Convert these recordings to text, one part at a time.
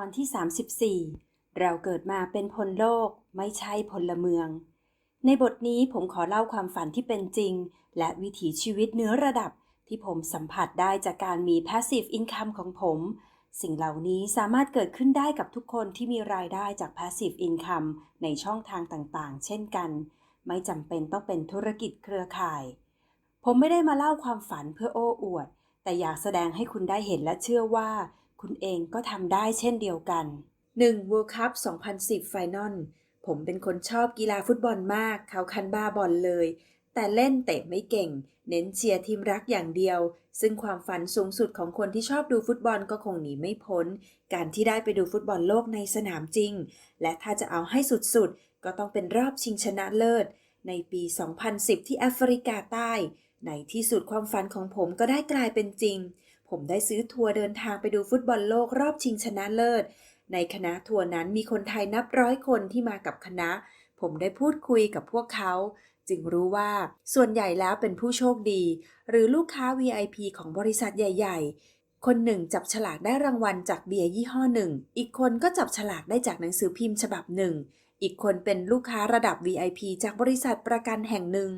ตอนที่ 34 เราเกิดมาเป็นพลโลกไม่ใช่พลเมือง ในบทนี้ผมขอเล่าความฝันที่เป็นจริง และวิถีชีวิตเนื้อระดับที่ผมสัมผัสได้จากการมี passive income ของผม สิ่งเหล่านี้สามารถเกิดขึ้นได้กับทุกคนที่มีรายได้จาก passive income ในช่องทางต่างๆ เช่นกัน ไม่จำเป็นต้องเป็นธุรกิจเครือข่าย ผมไม่ได้มาเล่าความฝันเพื่อโอ้อวด แต่อยากแสดงให้คุณได้เห็นและเชื่อว่า คุณเองก็ทำได้เช่นเดียวกัน 1. World Cup 2010 Final ผมเป็นคนชอบกีฬาฟุตบอลมาก เขาคันบ้าบอลเลย แต่เล่นเตะไม่เก่ง เน้นเชียร์ทีมรักอย่างเดียว ซึ่งความฝันสูงสุดของคนที่ชอบดูฟุตบอลก็คงหนีไม่พ้น การที่ได้ไปดูฟุตบอลโลกในสนามจริง และถ้าจะเอาให้สุดๆ ก็ต้องเป็นรอบชิงชนะเลิศ ในปี 2010 ที่แอฟริกาใต้ในที่สุดความฝันของผมก็ได้กลายเป็นจริง ผมได้ซื้อทัวร์เดินทางไปดูฟุตบอลโลกรอบชิงชนะเลิศ ในคณะทัวร์นั้นมีคนไทยนับร้อยคนที่มากับคณะ ผมได้พูดคุยกับพวกเขา จึงรู้ว่าส่วนใหญ่แล้วเป็นผู้โชคดี หรือลูกค้า VIP ของบริษัทใหญ่ ๆ คนหนึ่งจับฉลากได้รางวัลจากเบียร์ยี่ห้อหนึ่ง อีกคนก็จับฉลากได้จากหนังสือพิมพ์ฉบับหนึ่ง อีกคนเป็นลูกค้าระดับ VIP จากบริษัทประกันแห่งหนึ่ง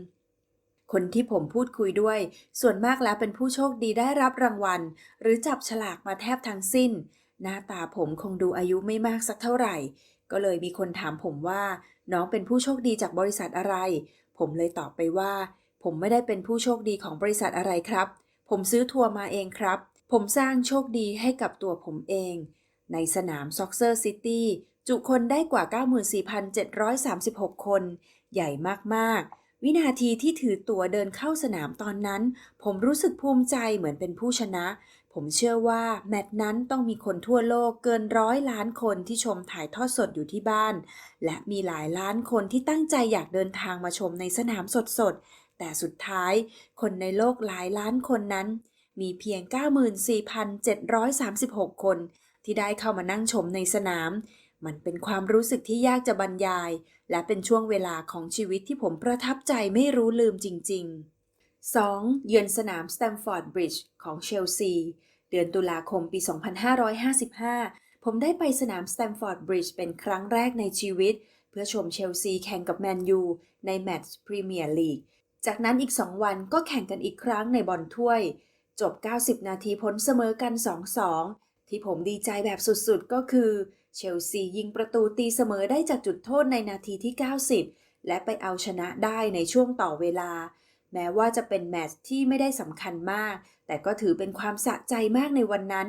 คนที่ผมพูดคุยด้วย ส่วนมากแล้วเป็นผู้โชคดีได้รับรางวัล หรือจับฉลากมาแทบทั้งสิ้น หน้าตาผมคงดูอายุไม่มากสักเท่าไหร่ ก็เลยมีคนถามผมว่า น้องเป็นผู้โชคดีจากบริษัทอะไร ผมเลยตอบไปว่า ผมไม่ได้เป็นผู้โชคดีของบริษัทอะไรครับ ผมซื้อทัวร์มาเองครับ ผมสร้างโชคดีให้กับตัวผมเอง ในสนามซ็อกเซอร์ซิตี้จุคนได้กว่า 94,736 คน ใหญ่มากๆ วินาทีที่ถือตั๋วเดินเข้าสนามตอนนั้น ผมรู้สึกภูมิใจเหมือนเป็นผู้ชนะ ผมเชื่อว่าแมตช์นั้นต้องมีคนทั่วโลกเกินร้อยล้านคนที่ชมถ่ายทอดสดอยู่ที่บ้าน และมีหลายล้านคนที่ตั้งใจอยากเดินทางมาชมในสนามสดๆ แต่สุดท้าย คนในโลกหลายล้านคนนั้น มีเพียง 94,736 คน ที่ได้เข้ามานั่งชมในสนาม มันเป็นความรู้สึกที่ยากจะบรรยาย และเป็นช่วงเวลาของชีวิตที่ผมประทับใจไม่รู้ลืมจริง ๆ 2. เยือนสนามสแตมฟอร์ดบริดจ์ของเชลซี เดือนตุลาคมปี 2555 ผมได้ไปสนามสแตมฟอร์ดบริดจ์เป็นครั้งแรกในชีวิต เพื่อชมเชลซีแข่งกับแมนยูในแมตช์พรีเมียร์ลีก จากนั้นอีก 2 วันก็แข่งกันอีกครั้งในบอลถ้วย จบ 90 นาทีผลเสมอกัน 2-2 ที่ผมดีใจแบบสุดๆ ก็คือ เชลซียิงประตูตีเสมอได้จากจุดโทษในนาทีที่ 90 และไปเอาชนะได้ในช่วงต่อเวลา แม้ว่าจะเป็นแมตช์ที่ไม่ได้สำคัญมาก แต่ก็ถือเป็นความสะใจมากในวันนั้น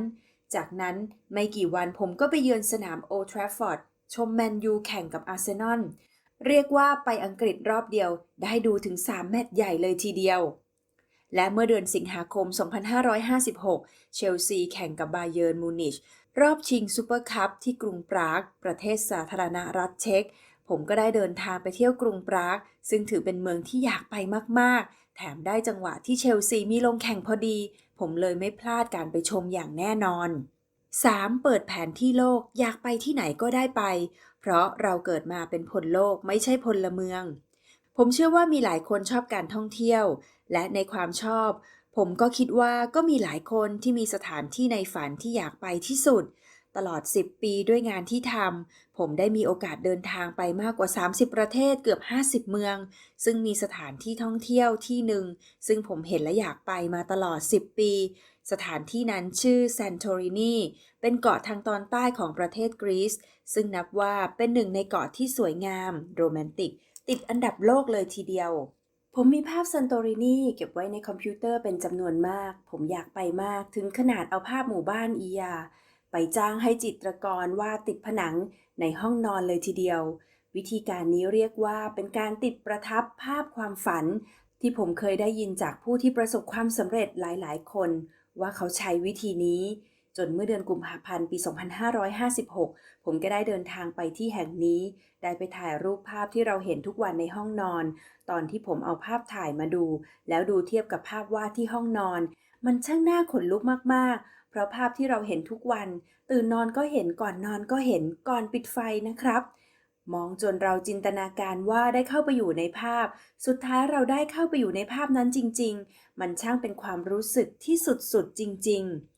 จากนั้นไม่กี่วันผมก็ไปเยือนสนามโอทราฟฟอร์ดชมแมนยูแข่งกับอาร์เซนอลเรียกว่าไปอังกฤษรอบเดียวได้ดูถึง 3 แมตช์ใหญ่เลยทีเดียว และเมื่อเดือนสิงหาคม 2556 เชลซีแข่งกับบาเยิร์นมูนิช รอบชิงซูเปอร์คัพที่กรุงปราก ประเทศสาธารณรัฐเช็ก ผมก็ได้เดินทางไปเที่ยวกรุงปราก ซึ่งถือเป็นเมืองที่อยากไปมาก ๆ แถมได้จังหวะที่เชลซีมีลงแข่งพอดี ผมเลยไม่พลาดการไปชมอย่างแน่นอน 3. เปิดแผนที่โลกอยากไปที่ไหนก็ได้ไป เพราะเราเกิดมาเป็นพลโลกไม่ใช่พลเมือง ผมเชื่อว่ามีหลายคนชอบการท่องเที่ยว และในความชอบ ผมก็คิดว่าก็มีหลายคนที่มีสถานที่ในฝันที่อยากไปที่สุด ตลอด 10 ปีด้วยงานที่ทำผมได้มีโอกาสเดินทางไปมากกว่า 30 ประเทศเกือบ 50 เมือง ซึ่งมีสถานที่ท่องเที่ยวที่หนึ่ง ซึ่งผมเห็นและอยากไปมาตลอด 10 ปี สถานที่นั้นชื่อแซนโตรินีเป็นเกาะทางตอนใต้ของประเทศกรีซซึ่งนับว่าเป็นหนึ่งในเกาะที่สวยงาม โรแมนติก ติดอันดับโลกเลยทีเดียว ผมมีภาพซันโตรินีเก็บไว้ในคอมพิวเตอร์เป็นจำนวนมาก ผมอยากไปมากถึงขนาดเอาภาพหมู่บ้านอียา ไปจ้างให้จิตรกรวาดติดผนังในห้องนอนเลยทีเดียว วิธีการนี้เรียกว่าเป็นการติดประทับภาพความฝัน ที่ผมเคยได้ยินจากผู้ที่ประสบความสำเร็จหลายๆ คน ว่าเขาใช้วิธีนี้ จนเมื่อเดือนกุมภาพันธ์ปี 2556 ผมก็ได้เดินทางไปที่แห่งนี้ ได้ไปถ่ายรูปภาพที่เราเห็นทุกวันในห้องนอน ตอนที่ผมเอาภาพถ่ายมาดู แล้วดูเทียบกับภาพวาดที่ห้องนอน มันช่างน่าขนลุกมากๆ เพราะภาพที่เราเห็นทุกวัน ตื่นนอนก็เห็นก่อนนอนก็เห็นก่อนปิดไฟนะครับมองจนเราจินตนาการว่าได้เข้าไปอยู่ในภาพ สุดท้ายเราได้เข้าไปอยู่ในภาพนั้นจริง ๆ มันช่างเป็นความรู้สึกที่สุดๆจริง ๆ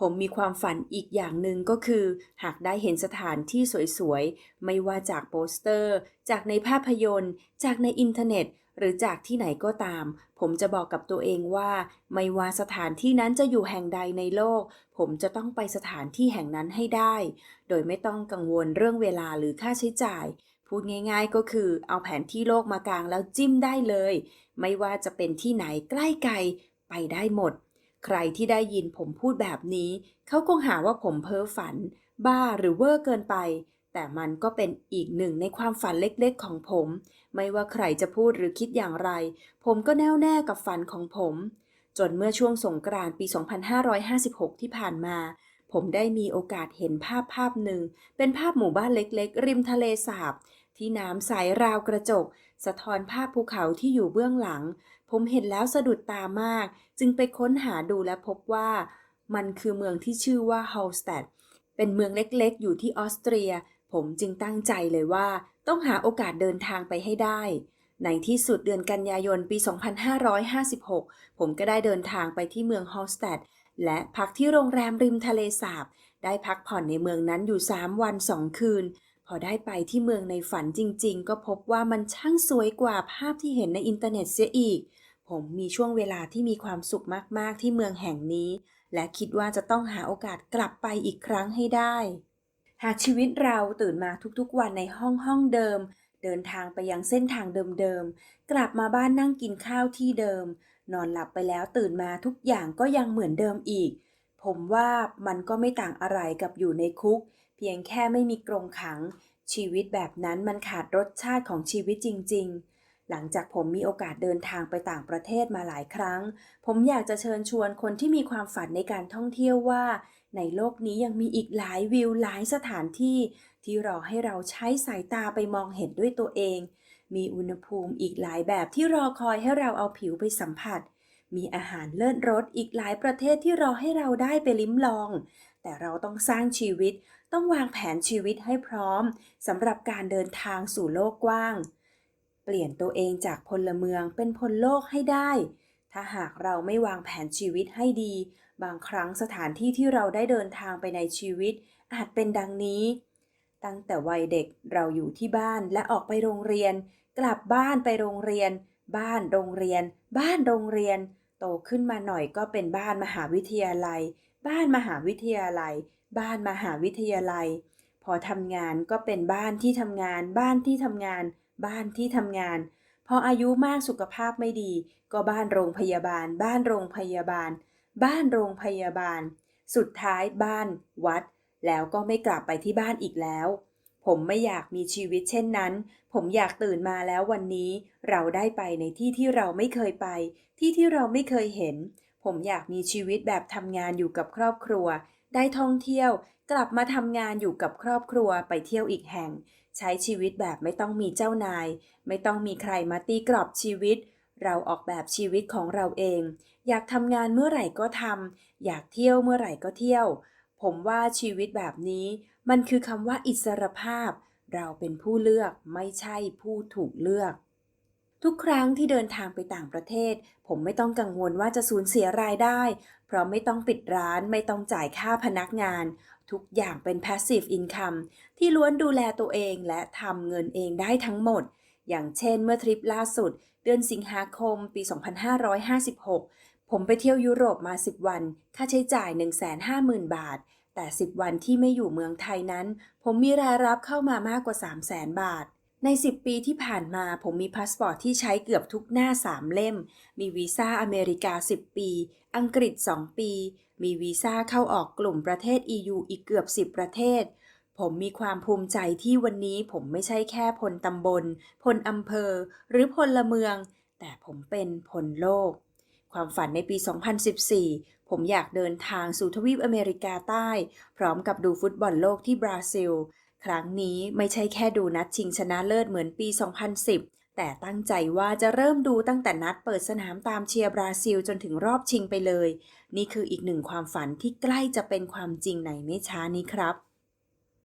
ผมมีความฝันอีกอย่างหนึ่งก็คือ หากได้เห็นสถานที่สวยๆ ไม่ว่าจากโปสเตอร์ จากในภาพยนตร์ จากในอินเทอร์เน็ต หรือจากที่ไหนก็ตาม ผมจะบอกกับตัวเองว่า ไม่ว่าสถานที่นั้นจะอยู่แห่งใดในโลก ผมจะต้องไปสถานที่แห่งนั้นให้ได้ โดยไม่ต้องกังวลเรื่องเวลาหรือค่าใช้จ่าย พูดง่าย ๆ ก็คือเอาแผนที่โลกมากางแล้วจิ้มได้เลย ไม่ว่าจะเป็นที่ไหนใกล้ไกลไปได้หมด ใครที่ได้ยินผมพูดแบบนี้ เขาคงหาว่าผมเพ้อฝัน บ้าหรือเวอร์เกินไป แต่มันก็เป็นอีกหนึ่งในความฝันเล็กๆของผม ไม่ว่าใครจะพูดหรือคิดอย่างไร ผมก็แน่วแน่กับฝันของผม จนเมื่อช่วงสงกรานต์ปี 2556 ที่ผ่านมา ผมได้มีโอกาสเห็นภาพภาพหนึ่ง เป็นภาพหมู่บ้านเล็กๆ ริมทะเลสาบที่น้ำใสราวกระจก สะท้อนภาพภูเขาที่อยู่เบื้องหลัง ผมเห็นแล้วสะดุดตามาก จึงไปค้นหาดูและพบว่ามันคือเมืองที่ชื่อว่าฮอลสแตดเป็นเมืองเล็กๆ อยู่ที่ออสเตรีย ผมจึงตั้งใจเลยว่าต้องหาโอกาสเดินทางไปให้ได้ ในที่สุดเดือนกันยายนปี 2556 ผมก็ได้เดินทางไปที่เมืองฮอลสแตดและพักที่โรงแรมริมทะเลสาบ ได้พักผ่อนในเมืองนั้นอยู่ 3 วัน 2 คืน พอได้ไปที่เมืองในฝันจริง ๆ ก็พบว่ามันช่างสวยกว่าภาพที่เห็นในอินเทอร์เน็ตเสียอีก ผมมีช่วงเวลาที่มีความสุขมาก ๆ ที่เมืองแห่งนี้ และคิดว่าจะต้องหาโอกาสกลับไปอีกครั้งให้ได้ หากชีวิตเราตื่นมาทุกๆ วันในห้องห้องเดิม เดินทางไปยังเส้นทางเดิมๆ กลับมาบ้านนั่งกินข้าวที่เดิม นอนหลับไปแล้วตื่นมาทุกอย่างก็ยังเหมือนเดิมอีก ผมว่ามันก็ไม่ต่างอะไรกับอยู่ในคุก เพียงแค่ไม่มีกรงขัง ชีวิตแบบนั้นมันขาดรสชาติของชีวิตจริง ๆ หลังจากผมมีโอกาสเดินทางไปต่างประเทศมาหลายครั้ง ผมอยากจะเชิญชวนคนที่มีความฝันในการท่องเที่ยวว่า ในโลกนี้ยังมีอีกหลายวิวหลายสถานที่ ที่รอให้เราใช้สายตาไปมองเห็นด้วยตัวเอง มีอุณหภูมิอีกหลายแบบที่รอคอยให้เราเอาผิวไปสัมผัส มีอาหารเลิศรสอีกหลายประเทศที่รอให้เราได้ไปลิ้มลอง แต่เราต้องสร้างชีวิต ต้องวางแผนชีวิตให้พร้อมสำหรับการเดินทางสู่โลกกว้าง เปลี่ยนตัวเองจากพลเมืองเป็นพลโลกให้ได้ ถ้าหากเราไม่วางแผนชีวิตให้ดี บางครั้งสถานที่ที่เราได้เดินทางไปในชีวิต อาจเป็นดังนี้ ตั้งแต่วัยเด็กเราอยู่ที่บ้านและออกไปโรงเรียน กลับบ้านไปโรงเรียน บ้านโรงเรียน บ้านโรงเรียน โตขึ้นมาหน่อยก็เป็นบ้านมหาวิทยาลัย บ้านมหาวิทยาลัย บ้านมหาวิทยาลัย พอทำงานก็เป็นบ้านที่ทำงาน บ้านที่ทำงาน บ้านที่ทำงาน พออายุมากสุขภาพไม่ดี ก็บ้านโรงพยาบาล บ้านโรงพยาบาล บ้านโรงพยาบาล สุดท้ายบ้านวัด แล้วก็ไม่กลับไปที่บ้านอีกแล้ว ผมไม่อยากมีชีวิตเช่นนั้น ผมอยากตื่นมาแล้ววันนี้ เราได้ไปในที่ที่เราไม่เคยไป ที่ที่เราไม่เคยเห็น ผมอยากมีชีวิตแบบทำงานอยู่กับครอบครัว ได้ท่องเที่ยวกลับมาทำงานอยู่กับครอบครัวไปเที่ยวอีกแห่ง ใช้ชีวิตแบบไม่ต้องมีเจ้านาย ไม่ต้องมีใครมาตีกรอบชีวิต เราออกแบบชีวิตของเราเอง อยากทำงานเมื่อไหร่ก็ทำอยากเที่ยวเมื่อไหร่ก็เที่ยว ผมว่าชีวิตแบบนี้ มันคือคำว่าอิสรภาพ เราเป็นผู้เลือกไม่ใช่ผู้ถูกเลือก ทุกครั้งที่เดินทางไปต่างประเทศ ผมไม่ต้องกังวลว่าจะสูญเสียรายได้ เพราะไม่ต้องปิดร้านไม่ต้องจ่ายค่าพนักงาน ทุกอย่างเป็น passive income ที่ล้วนดูแลตัวเองและทำเงินเองได้ทั้งหมด อย่างเช่นเมื่อทริปล่าสุด เดือนสิงหาคมปี 2556 ผมไปเที่ยวยุโรปมา 10 วัน ค่าใช้จ่าย 150,000 บาท แต่ 10 วันที่ไม่อยู่เมืองไทยนั้น ผมมีรายรับเข้ามามากกว่า 300,000 บาท ใน 10 ปีที่ผ่านมาผมมีพาสปอร์ตที่ใช้เกือบทุกหน้า 3 เล่ม มีวีซ่าอเมริกา 10 ปี อังกฤษ 2 ปี มีวีซ่าเข้าออกกลุ่มประเทศ EU อีกเกือบ 10 ประเทศ ผมมีความภูมิใจที่วันนี้ผมไม่ใช่แค่พลตำบล พลอำเภอ หรือพลเมือง แต่ผมเป็นพลโลก ความฝันในปี 2014 ผมอยากเดินทางสู่ทวีปอเมริกาใต้ พร้อมกับดูฟุตบอลโลกที่บราซิล ครั้งนี้ไม่ใช่แค่ดูนัดชิงชนะเลิศเหมือนปี 2010 แต่ตั้งใจว่าจะเริ่มดูตั้งแต่นัดเปิดสนามตามเชียร์บราซิลจนถึงรอบชิงไปเลย นี่คืออีกหนึ่งความฝันที่ใกล้จะเป็นความจริงในไม่ช้านี้ครับ